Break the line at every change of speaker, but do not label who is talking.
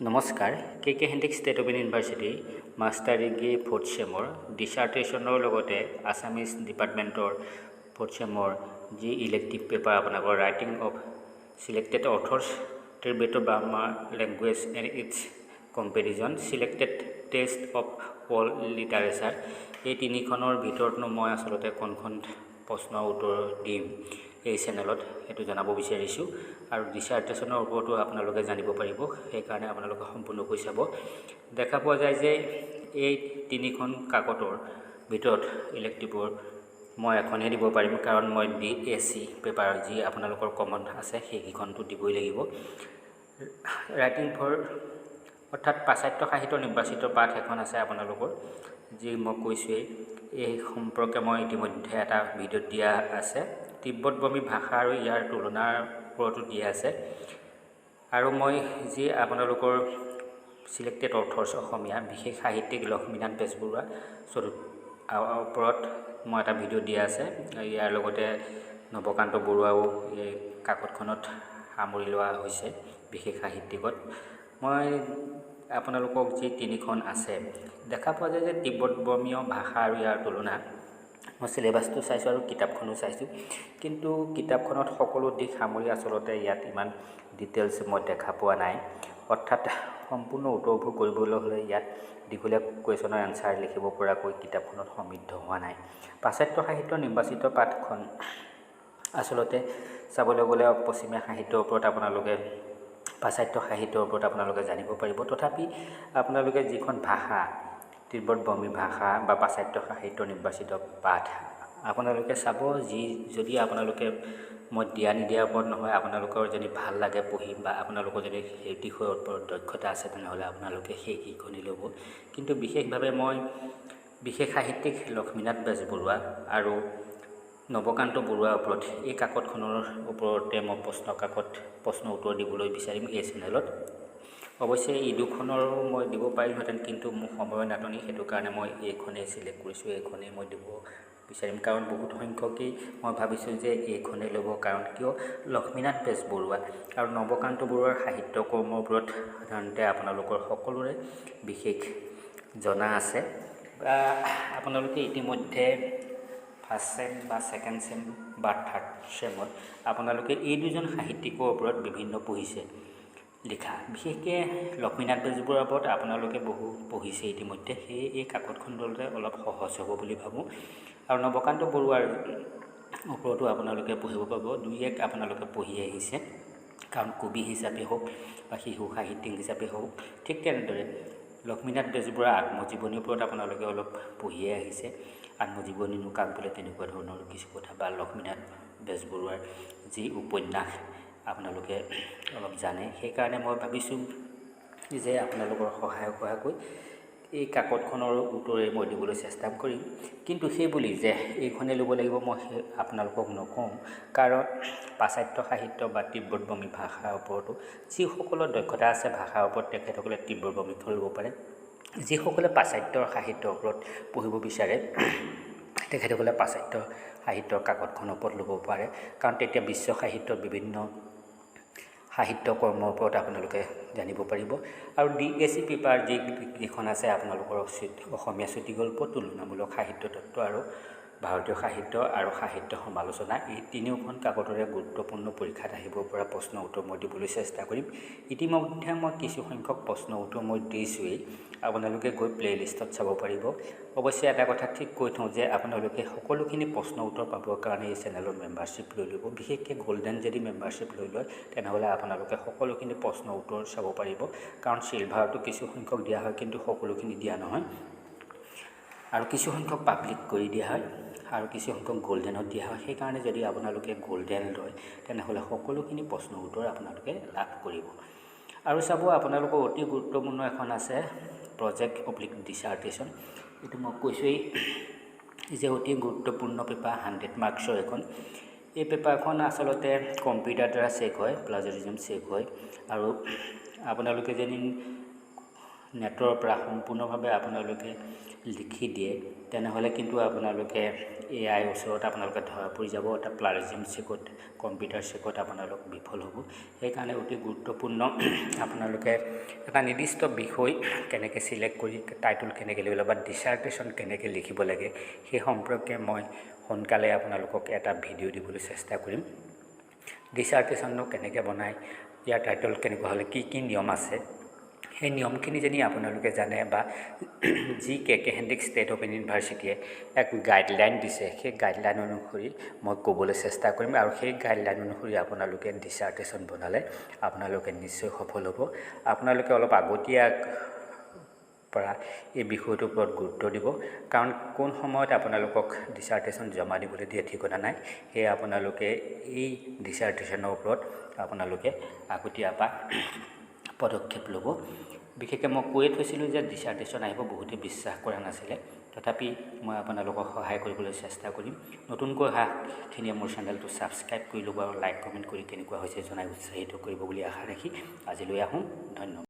নমস্কাৰ, কে কে Handique state open ইউনিভাৰ্চিটিৰ master degree fourth চেমৰ ডিচাৰ্টেশ্যনৰ লগতে আছামিজ ডিপাৰ্টমেণ্টৰ ফ'ৰ্থ চেমৰ যি ইলেক্টিভ পেপাৰ আপোনালোকৰ writing of selected authors ট্ৰিবেটৰ Burma language and its comparison selected text of world literature, এই তিনিখনৰ ভিতৰতনো মই আচলতে কোনখন প্ৰশ্নৰ উত্তৰ দিম এই চেনেলত সেইটো জনাব বিচাৰিছোঁ আৰু ডিচাৰ্টেশ্যনৰ ওপৰতো আপোনালোকে জানিব পাৰিব সেইকাৰণে আপোনালোকে সম্পূৰ্ণকৈ চাব। দেখা পোৱা যায় যে এই তিনিখন কাকতৰ ভিতৰত ইলেক্টিভৰ মই এখনহে দিব পাৰিম কাৰণ মই ডি এ চি পেপাৰ যি আপোনালোকৰ কমন আছে সেইকেইখনটো দিবই লাগিব। ৰাইটিং ফৰ অৰ্থাৎ পাশ্চাত্য সাহিত্য নিৰ্বাচিত পাঠ এখন আছে আপোনালোকৰ। যি মই কৈছোঁৱেই এই সম্পৰ্কে মই ইতিমধ্যে এটা ভিডিঅ'ত দিয়া আছে। তিব্বতবমী ভাষা আৰু ইয়াৰ তুলনাৰ ওপৰতো দিয়া আছে। আৰু মই যি আপোনালোকৰ চিলেক্টেড অথৰ্ছ অসমীয়া বিশেষ সাহিত্যিক লক্ষ্মীনাথ বেজবৰুৱা চতুৰ্থ ওপৰত মই এটা ভিডিঅ' দিয়া আছে। ইয়াৰ লগতে নৱকান্ত বৰুৱাও এই কাকতখনত সামৰি লোৱা হৈছে বিশেষ সাহিত্যিকত। মই আপোনালোকক যি তিনিখন আছে। দেখা পোৱা যায় যে তিব্বতবৰ্মীয় ভাষা আৰু ইয়াৰ তুলনা মই চিলেবাছটো চাইছোঁ আৰু কিতাপখনো চাইছোঁ। কিন্তু কিতাপখনত সকলো দিশ সামৰি আচলতে ইয়াত ইমান ডিটেইলছ মই দেখা পোৱা নাই। অৰ্থাৎ সম্পূৰ্ণ উত্তৰবোৰ কৰিবলৈ হ'লে ইয়াত দীঘলীয়া কুৱেশ্যনৰ এনচাৰ লিখিব পৰাকৈ কিতাপখনত সমৃদ্ধ হোৱা নাই। পাশ্চাত্য সাহিত্য নিৰ্বাচিত পাঠখন আচলতে চাবলৈ গ'লে পশ্চিমীয়া সাহিত্যৰ ওপৰত আপোনালোকে পাশ্চাত্য সাহিত্যৰ ওপৰত আপোনালোকে জানিব পাৰিব। তথাপি আপোনালোকে যিখন ভাষা তিব্বত বৰ্মী ভাষা বা পাশ্চাত্য সাহিত্য নিৰ্বাচিত পাঠ আপোনালোকে চাব যি যদি আপোনালোকে মই দিয়া নিদিয়াৰ ওপৰত নহয় আপোনালোকৰ যদি ভাল লাগে পঢ়ি বা আপোনালোকৰ যদি সেই বিষয়ৰ ওপৰত দক্ষতা আছে তেনেহ'লে আপোনালোকে সেইকেইখনি ল'ব। কিন্তু বিশেষভাৱে মই বিশেষ সাহিত্যিক লক্ষ্মীনাথ বেজবৰুৱা আৰু নৱকান্ত বৰুৱাৰ ওপৰত এই কাকতখনৰ ওপৰতে মই প্ৰশ্ন কাকত প্ৰশ্ন উত্তৰ দিবলৈ বিচাৰিম এই চেনেলত। অৱশ্যে এই দুখনৰো মই দিব পাৰিলোহেঁতেন কিন্তু মোৰ সময়ৰ নাটনি সেইটো কাৰণে মই এইখনেই চিলেক্ট কৰিছোঁ এইখনেই মই দিব বিচাৰিম। কাৰণ বহুত সংখ্যকেই মই ভাবিছোঁ যে এইখনেই ল'ব। কাৰণ কিয়? লক্ষ্মীনাথ বেজবৰুৱা আৰু নৱকান্ত বৰুৱাৰ সাহিত্য কৰ্মৰ ওপৰত সাধাৰণতে আপোনালোকৰ সকলোৰে বিশেষ জনা আছে। বা আপোনালোকে ইতিমধ্যে ফাৰ্ষ্ট চেম বা ছেকেণ্ড চেম বা থাৰ্ড চেমত আপোনালোকে এই দুজন সাহিত্যিকৰ ওপৰত বিভিন্ন পঢ়িছে লিখা। বিশেষকৈ লক্ষ্মীনাথ বেজবৰুৱাৰ ওপৰত আপোনালোকে বহু পঢ়িছে ইতিমধ্যে। সেয়ে এই কাকতখন ল'লে অলপ সহজ হ'ব বুলি ভাবোঁ। আৰু নৱকান্ত বৰুৱাৰ ওপৰতো আপোনালোকে পঢ়িব পাব। দুই এক আপোনালোকে পঢ়ি আহিছে। কাৰণ কবি হিচাপে হওক বা শিশু সাহিত্যিক হিচাপে হওক ঠিক তেনেদৰে লক্ষ্মীনাথ বেজবৰুৱাৰ আত্মজীৱনীৰ ওপৰত আপোনালোকে অলপ পঢ়িয়ে আহিছে। আত্মজীৱনীনো কাক বোলে তেনেকুৱা ধৰণৰ কিছু কথা বা লক্ষ্মীনাথ বেজবৰুৱাৰ যি উপন্যাস আপোনালোকে অলপ জানে। সেইকাৰণে মই ভাবিছোঁ যে আপোনালোকৰ সহায় হোৱাকৈ এই কাকতখনৰ উত্তৰে মই দিবলৈ চেষ্টা কৰিম। কিন্তু সেই বুলি যে এইখনেই ল'ব লাগিব মই সেই আপোনালোকক নকওঁ। কাৰণ পাশ্চাত্য সাহিত্য বা তিব্বতবমী ভাষাৰ ওপৰতো যিসকলৰ দক্ষতা আছে ভাষাৰ ওপৰত তেখেতসকলে তিব্বতবমীখন ল'ব পাৰে। যিসকলে পাশ্চাত্যৰ সাহিত্যৰ ওপৰত পঢ়িব বিচাৰে তেখেতসকলে পাশ্চাত্য সাহিত্যৰ কাকতখনৰ ওপৰত ল'ব পাৰে। কাৰণ তেতিয়া বিশ্ব সাহিত্যৰ বিভিন্ন সাহিত্য কৰ্মৰ ওপৰত আপোনালোকে জানিব পাৰিব। আৰু ডি এ চি পেপাৰ যিকেইখন আছে আপোনালোকৰ অসমীয়া চুটিগল্প তুলনামূলক সাহিত্য তত্ত্ব আৰু ভাৰতীয় সাহিত্য আৰু সাহিত্য সমালোচনা এই তিনিওখন কাকতৰে গুৰুত্বপূৰ্ণ পৰীক্ষাত আহিব পৰা প্ৰশ্ন উত্তৰ মই দিবলৈ চেষ্টা কৰিম। ইতিমধ্যে মই কিছুসংখ্যক প্ৰশ্ন উত্তৰ মই দিছোঁৱেই। আপোনালোকে গৈ প্লে' লিষ্টত চাব পাৰিব। অৱশ্যে এটা কথা ঠিক কৈ থওঁ যে আপোনালোকে সকলোখিনি প্ৰশ্ন উত্তৰ পাবৰ কাৰণে এই চেনেলৰ মেম্বাৰশ্বিপ লৈ ল'ব। বিশেষকৈ গ'ল্ডেন যদি মেম্বাৰশ্বিপ লৈ লয় তেনেহ'লে আপোনালোকে সকলোখিনি প্ৰশ্ন উত্তৰ চাব পাৰিব। কাৰণ চিলভাৰতো কিছুসংখ্যক দিয়া হয় কিন্তু সকলোখিনি দিয়া নহয়। আৰু কিছুসংখ্যক পাব্লিক কৰি দিয়া হয় আৰু কিছুসংখ্যক গ'ল্ডেনত দিয়া হয়। সেইকাৰণে যদি আপোনালোকে গ'ল্ডেন লয়, তেনেহ'লে সকলোখিনি প্ৰশ্ন উত্তৰ আপোনালোকে লাভ কৰিব। আৰু চাব, আপোনালোকৰ অতি গুৰুত্বপূৰ্ণ এখন আছে প্ৰজেক্ট অব্লিক ডিচাৰ্টেশ্যন এইটো মই কৈছোঁৱেই যে অতি গুৰুত্বপূৰ্ণ পেপাৰ, হাণ্ড্ৰেড মাৰ্কছৰ এখন। এই পেপাৰখন আচলতে কম্পিউটাৰ দ্বাৰা চেক হয় প্লাজাৰিজিম চেক হয়। আৰু আপোনালোকে যদি নেটৰ পৰা সম্পূৰ্ণভাৱে আপোনালোকে লিখি দিয়ে, তেনেহ'লে কিন্তু আপোনালোকে এ আইৰ ওচৰত আপোনালোকে ধৰা পৰি যাব, এটা প্লাৰিজিম চেকত, কম্পিউটাৰ চেকত আপোনালোক বিফল হ'ব। সেইকাৰণে অতি গুৰুত্বপূৰ্ণ আপোনালোকে এটা নিৰ্দিষ্ট বিষয় কেনেকৈ চিলেক্ট কৰি, টাইটল কেনেকৈ লিখিব লাগে বা ডিচাৰ্টেশ্যন কেনেকৈ লিখিব লাগে, সেই সম্পৰ্কে মই সোনকালে আপোনালোকক এটা ভিডিঅ' দিবলৈ চেষ্টা কৰিম। ডিচাৰ্টেশ্যননো কেনেকৈ বনায়, ইয়াৰ টাইটল কেনেকুৱা হ'লে কি কি নিয়ম আছে সেই নিয়মখিনি যদি আপোনালোকে জানে বা যি কে কে হেণ্ডিক ষ্টেট অ'পেন ইউনিভাৰ্চিটিয়ে এক গাইডলাইন দিছে, সেই গাইডলাইন অনুসৰি মই ক'বলৈ চেষ্টা কৰিম আৰু সেই গাইডলাইন অনুসৰি আপোনালোকে ডিচাৰ্টেশ্যন বনালে আপোনালোকে নিশ্চয় সফল হ'ব। আপোনালোকে অলপ আগতীয়া পৰা এই বিষয়টোৰ ওপৰত গুৰুত্ব দিব, কাৰণ কোন সময়ত আপোনালোকক ডিচাৰ্টেশ্যন জমা দিবলৈ দিয়ে ঠিকনা নাই, সেয়ে আপোনালোকে এই ডিচাৰ্টেশ্যনৰ ওপৰত আপোনালোকে আগতীয়াৰ পৰা পদক্ষেপ ল'ব। বিশেষকৈ মই কৈয়ে থৈছিলোঁ যে ডিচাৰ্টেশ্যন আহিব বহুতে বিশ্বাস কৰা নাছিলে। তথাপি মই আপোনালোকক সহায় কৰিবলৈ চেষ্টা কৰিম। নতুনকৈ অহাখিনিয়ে মোৰ চেনেলটো ছাবস্ক্ৰাইব কৰি ল'ব আৰু লাইক কমেণ্ট কৰি কেনেকুৱা হৈছে জনাই উৎসাহিত কৰিব বুলি আশা ৰাখি আজিলৈ আহোঁ। ধন্যবাদ।